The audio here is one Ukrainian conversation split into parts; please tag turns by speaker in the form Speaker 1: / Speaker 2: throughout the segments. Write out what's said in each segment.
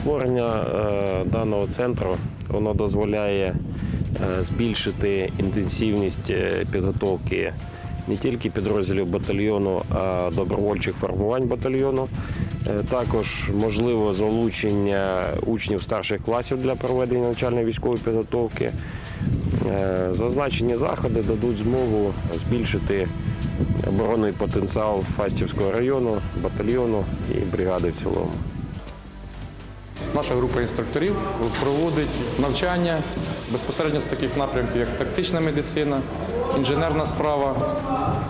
Speaker 1: Створення е, даного центру воно дозволяє е, збільшити інтенсивність е, підготовки не тільки підрозділів батальйону, а добровольчих формувань батальйону. Також можливо залучення учнів старших класів для проведення навчальної військової підготовки. Зазначені заходи дадуть змогу збільшити оборонний потенціал Фастівського району, батальйону і бригади в цілому.
Speaker 2: Наша група інструкторів проводить навчання безпосередньо з таких напрямків, як тактична медицина, інженерна справа,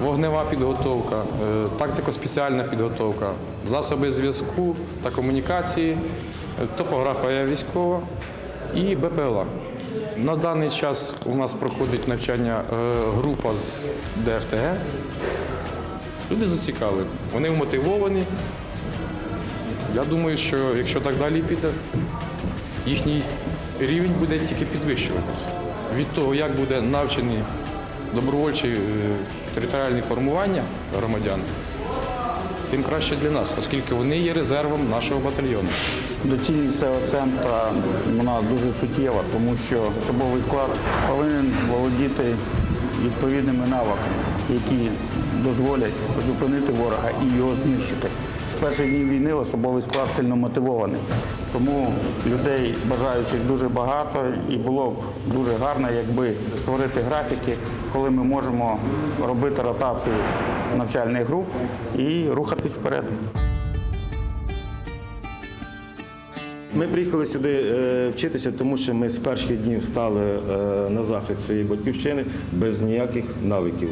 Speaker 2: вогнева підготовка, е, тактико-спеціальна підготовка, засоби зв'язку та комунікації, е, топографія військова і БПЛА. На даний час у нас проходить навчання е, група з ДФТГ. Люди зацікавлені, вони вмотивовані, я думаю, що якщо так далі піде, їхній рівень буде тільки підвищуватися. Від того, як буде навчені добровольчі е, територіальні формування громадян, тим краще для нас, оскільки вони є резервом нашого батальйону.
Speaker 3: Доцільність цього центру вона дуже суттєва, тому що особовий склад повинен володіти відповідними навиками, які дозволять зупинити ворога і його знищити. З перших днів війни особовий склад сильно мотивований, тому людей бажаючих дуже багато, і було б дуже гарно, якби створити графіки, коли ми можемо робити ротацію навчальних груп і рухатись вперед.
Speaker 4: Ми приїхали сюди е, вчитися, тому що ми з перших днів стали е, на захист своєї батьківщини без ніяких навиків.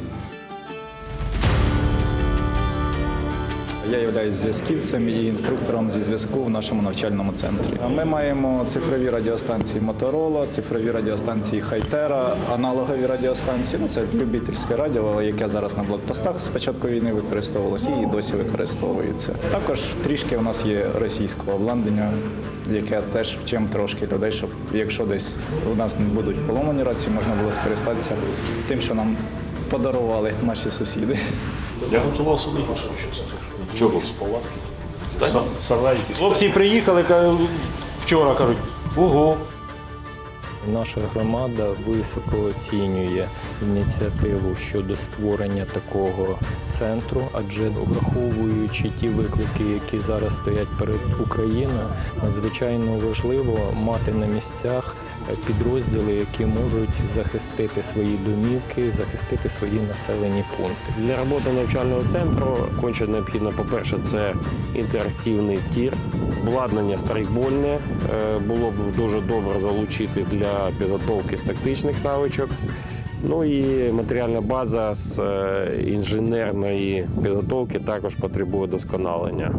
Speaker 5: Я являюсь зв'язківцем і інструктором зі зв'язку в нашому навчальному центрі. Ми маємо цифрові радіостанції Motorola, цифрові радіостанції Хайтера, аналогові радіостанції. Ну це любительське радіо, яке зараз на блокпостах з початку війни використовувалося і досі використовується. Також трішки у нас є російського обладнання, яке теж вчимо трошки людей, щоб якщо десь у нас не будуть поломані рації, можна було скористатися тим, що нам подарували наші сусіди.
Speaker 6: Я готував собі щось. Чого? З палатки. Сарайки. Хлопці приїхали, кажуть, вчора кажуть, ого,
Speaker 7: Наша громада високо оцінює ініціативу щодо створення такого центру, адже враховуючи ті виклики, які зараз стоять перед Україною, надзвичайно важливо мати на місцях підрозділи, які можуть захистити свої домівки, захистити свої населені пункти.
Speaker 1: Для роботи навчального центру конче необхідно, по-перше, це інтерактивний тір, обладнання страйкбольне. Е, Було б дуже добре залучити для підготовки з тактичних навичок. Ну і матеріальна база з е, інженерної підготовки також потребує досконалення.